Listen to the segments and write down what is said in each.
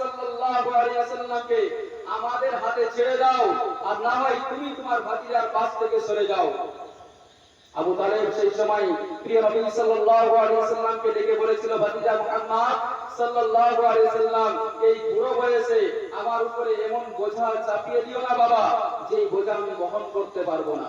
সাল্লাল্লাহু আলাইহি ওয়াসাল্লামকে আমাদের হাতে ছেড়ে দাও। আর না হয় তুমি তোমার ভাতিজার পাশ থেকে সরে যাও। আবু তালেব সেই সময় প্রিয় নবী সাল্লাল্লাহু আলাইহি ওয়াসাল্লামকে ডেকে বলেছিল, ভাতিজা মুহাম্মদ সাল্লাল্লাহু আলাইহি ওয়াসাল্লাম, এই বুড়ো বয়সে আমার উপরে এমন বোঝা চাপিয়ে দিও না বাবা যে বোঝা আমি বহন করতে পারব না।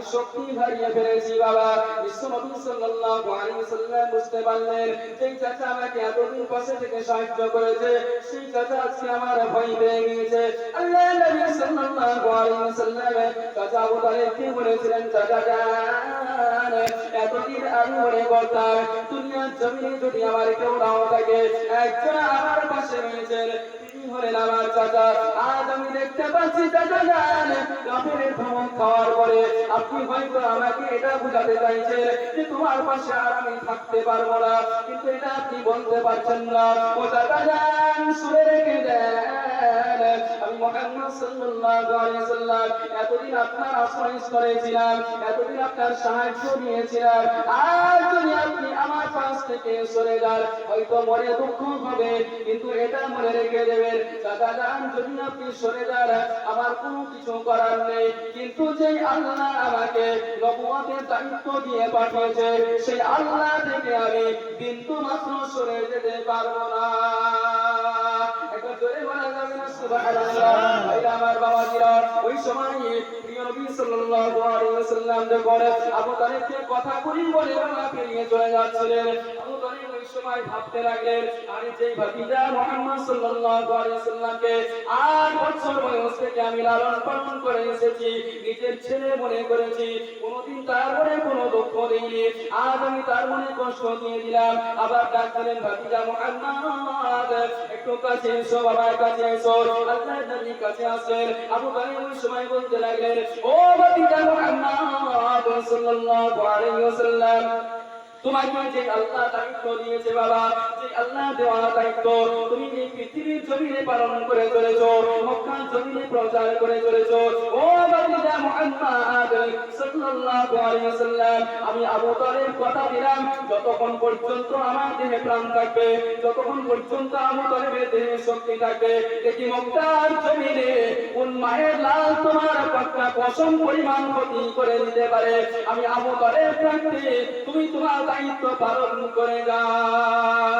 আমি শক্তি ফেলেছি, বাবা। বিশ্বনবী সাল্লাল্লাহু আলাইহি ওয়াসাল্লাম বুঝতে পারলেন সেই চাচা আমাকে এতদিন পাশে থেকে সাহায্য করেছে, সেই চাচা আজকে আমার ভয় পেয়ে গিয়েছে। আল্লাহ নবী সাল্লাল্লাহু আলাইহি ওয়াসাল্লাম চাচা আবু তালেবকে বলেছিলেন, চাচা জান, এতদিন আমি মনে করতাম দুনিয়ার জমিনে যদি আমার কেউ নাও থাকে, একজন আমার পাশে রয়েছেন। হলেন আমার চাচা। আজ আমি দেখতে পাচ্ছি, চাচা জান কাপড়ের ভ্রমণ খাওয়ার আপনি হয়তো আমাকে এটা বোঝাতে চাইছেন যে তোমার পাশে আর আমি থাকতে পারব না। কিন্তু এটা আপনি বলতে পারছেন না। ও দাদা জান শুনে রেখে দেন। আমার পাশ কিন্তু কিছু করার নেই। কিন্তু যেই আল্লাহ আমাকে নবুয়াতের দায়িত্ব দিয়ে পাঠিয়েছে, সেই আল্লাহ থেকে আমি বিন্দু মাত্র সরে যেতে পারব না। একবার জোরে বলা যাবে না ওই সময় প্রিয় নবী সাল্লাল্লাহু আলাইহি ওয়াসাল্লাম যখন আবু তালেবকে কথা বলি বলে নিয়ে চলে যাচ্ছিলেন। ওই সময় ভাবতে লাগলেন, আরে যেই ভাতিজা মুহাম্মদ সাল্লাল্লাহু আলাইহি ওয়াসাল্লামকে আট বছর বয়স থেকে আমি লালন পালন করে এসেছি, নিজের ছেলে মনে করেছি, কোনোদিন তার মনে কোনো দুঃখ দেইনি, আজ আমি তার মনে কষ্ট দিয়ে দিলাম। আবার ডাক দিলেন ভাতিজা মুহাম্মদ, একটু কাছে এসো, বাবার কাছে এসো, আল্লাহর নবীর কাছে আসেন। আবু তালেব ওই সময় বলতে লাগলেন, ও ভাতিজা মুহাম্মদ সাল্লাল্লাহু আলাইহি ওয়াসাল্লাম তোমাকে যে আল্লাহ দায়িত্ব দিয়েছে বাবা যে আল্লাহ দেওয়া দায়িত্ব। তুমি এই পৃথিবীর জমিনে পালন করে চলেছো মক্কা জমিনে প্রচার করে চলেছো। ও বাদিদা মুহাম্মদ সাল্লাল্লাহু আলাইহি ওয়াসাল্লাম, আমি আবু তালেব কথা দিলাম, যতক্ষণ পর্যন্ত আমার দেহে প্রাণ থাকবে, যতক্ষণ পর্যন্ত আবু তালেবের দেহে শক্তি থাকবে, দেখি মক্কার জমিনে কোন মায়ের লাল তোমার পাক্কা পশম পরিমাণ ক্ষতি করে দিতে পারে। আমি আবু তালেব থাকতে তুমি তোমার দায়িত্ব পালন করে যাও।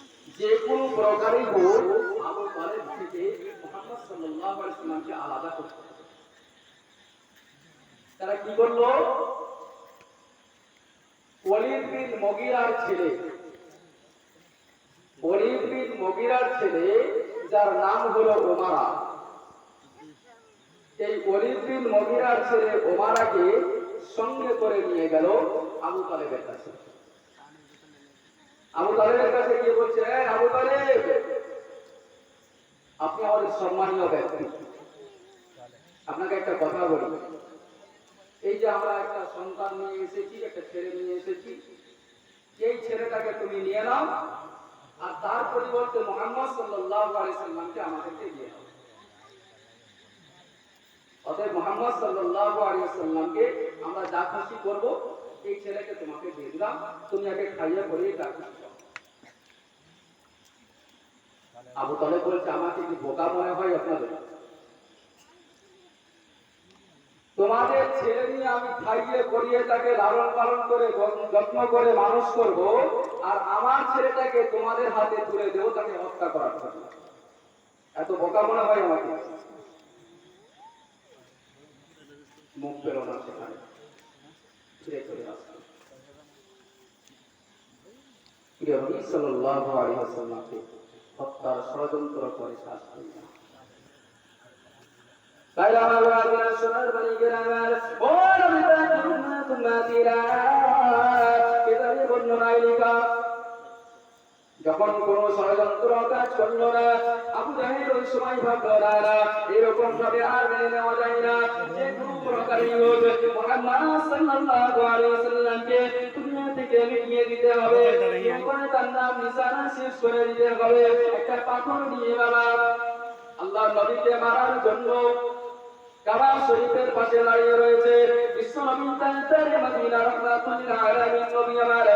যে কোনো প্রকারই হোক আবু তালেব থেকে মুহাম্মদ আলাইহি সাল্লামকে আলাদা করতে তারা কি করল ওয়ালিদ বিন মুগীরার ছেলে। ওয়ালিদ বিন মুগীরার ছেলে, যার নাম হলো ওমারা। এই ওয়ালিদ বিন মুগীরার ছেলে ওমারাকে সঙ্গে করে নিয়ে গেল আবু তালেবের কাছে। আবু তালেবের কাছে গিয়ে বলছে আবু তালেব, আপনি আমাদের সম্মানীয় ব্যক্তি। আপনাকে একটা কথা বলি। এই যে আমরা একটা সন্তান নিয়ে এসেছি, একটা ছেলে নিয়ে এসেছি এই ছেলেটাকে তুমি নিয়ে নাও, আর তার পরিবর্তে মোহাম্মদ সাল্লাল্লাহু আলাইহি সাল্লামকে আমাদেরকে দিয়ে দাও অতএব মোহাম্মদ সাল্লাল্লাহু আলাইহি সাল্লামকে আমরা যা খুশি করব, এই ছেলেকে তোমাকে দিয়ে দিলাম। তুমি আগে খাইয়ে পরিয়ে যা খুশি। আবু তালেব বলছে, আমাকে কি বোকা মনে হয় আপনাদের? তোমাদের ছেলে নিয়ে আমি খাইয়ে পরিয়ে তাকে লালন পালন করে যত্ন করে মানুষ করব আর আমার ছেলেটাকে তোমাদের হাতে তুলে দেবো, তাকে হত্যা করার জন্য। এত বোকা মনে হয় আমাকে? মুখ পেল না সেখানে ফিরে চলে আসলো প্রিয় নবী সাল্লাল্লাহু আলাইহি হত্যার ষড়যন্ত্র করে শাস্তি যখন কোন ষড়যন্ত্র কাজ করল না, আবু জাহেল ওই সময় ভাবলো, না এরকম ভাবে আর মেনে নেওয়া যায় না। যে কোনো প্রকারে হোক, মুহাম্মদ সাল্লাল্লাহু আলাইহি ওয়াসাল্লামকে থেকে মিটিয়ে দিতে হবে। করে তার নাম নিশানা শেষ করে দিতে হবে। একটা পাথর নিয়ে বাবা। আল্লাহ নবীকে মারার জন্য কাবা শরীফের পাশে দাঁড়িয়ে রয়েছে। বিশ্ব নবী তান্তারে মদিনা রহমাতুল্লাহ আলামিন নবী আমার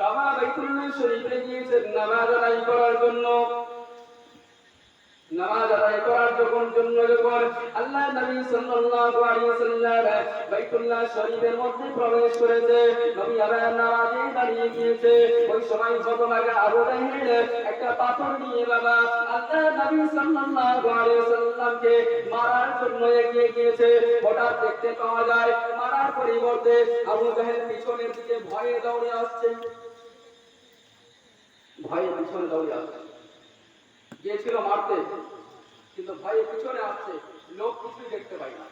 কাবা বাইতুল্লাহ শরীফে গিয়েছেন নামাজ আদায় করার জন্য। নামাজ আদায় করার দেখতে পাওয়া যায়, মারার পরিবর্তে আবু জাহেল পিছনের দিকে ভয়ে দৌড়ে আসছে। ভয়ে পিছনে দৌড়ে আসছে। গিয়েছিল মারতে। কিন্তু ভয়ে পিছনে আসছে, লোক কিছুই দেখতে পাই না।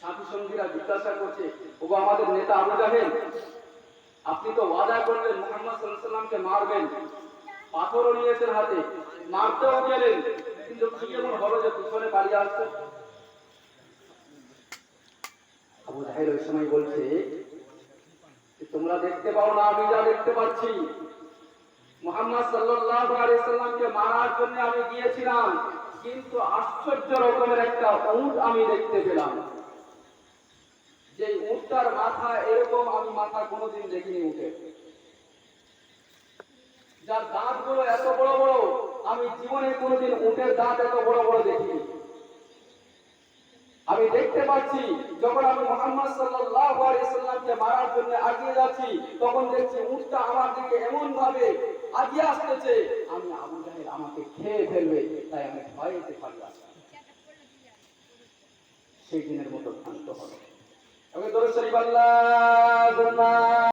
সাথী সঙ্গীরা জিজ্ঞাসা করছে, ওগো, আমাদের নেতা আবু জাহেল, আপনি তো ওয়াদা করলেন মোহাম্মদ সাল্লামকে মারবেন। পাথরও নিয়েছেন হাতে, মারতেও গেলেন, কিন্তু কি এমন হলো যে পিছনে পালিয়ে আসছে? আবু জাহেল ওই সময় বলছে, তোমরা দেখতে পাও না, আমি যা দেখতে পাচ্ছি। মুহাম্মদ সাল্লাল্লাহু আলাইহি সাল্লামকে মারার জন্য আমি গিয়েছিলাম, কিন্তু আশ্চর্য রকমের একটা উট আমি দেখতে পেলাম। যে উটটার মাথা এরকম আমি মাথা কোনোদিন দেখিনি উঠে যার দাঁতগুলো এত বড় বড়, আমি জীবনে কোনোদিন উটের দাঁত এত বড় বড় দেখিনি। আমি দেখতে পাচ্ছি, যখন আমি মোহাম্মদ সাল্লাল্লাহু আলাইহি সাল্লামকে মারার জন্য আগিয়ে যাচ্ছি, তখন দেখছি উটটা আমার দিকে এমন ভাবে আগিয়ে আসতেছে। আমি আবু জাহেল আমাকে খেয়ে ফেলবে, তাই আমি ভয়েতে পারি আসলাম। সেই দিনের মতো শান্ত হবে। দরুদ শরীফ, আল্লাহুম্মা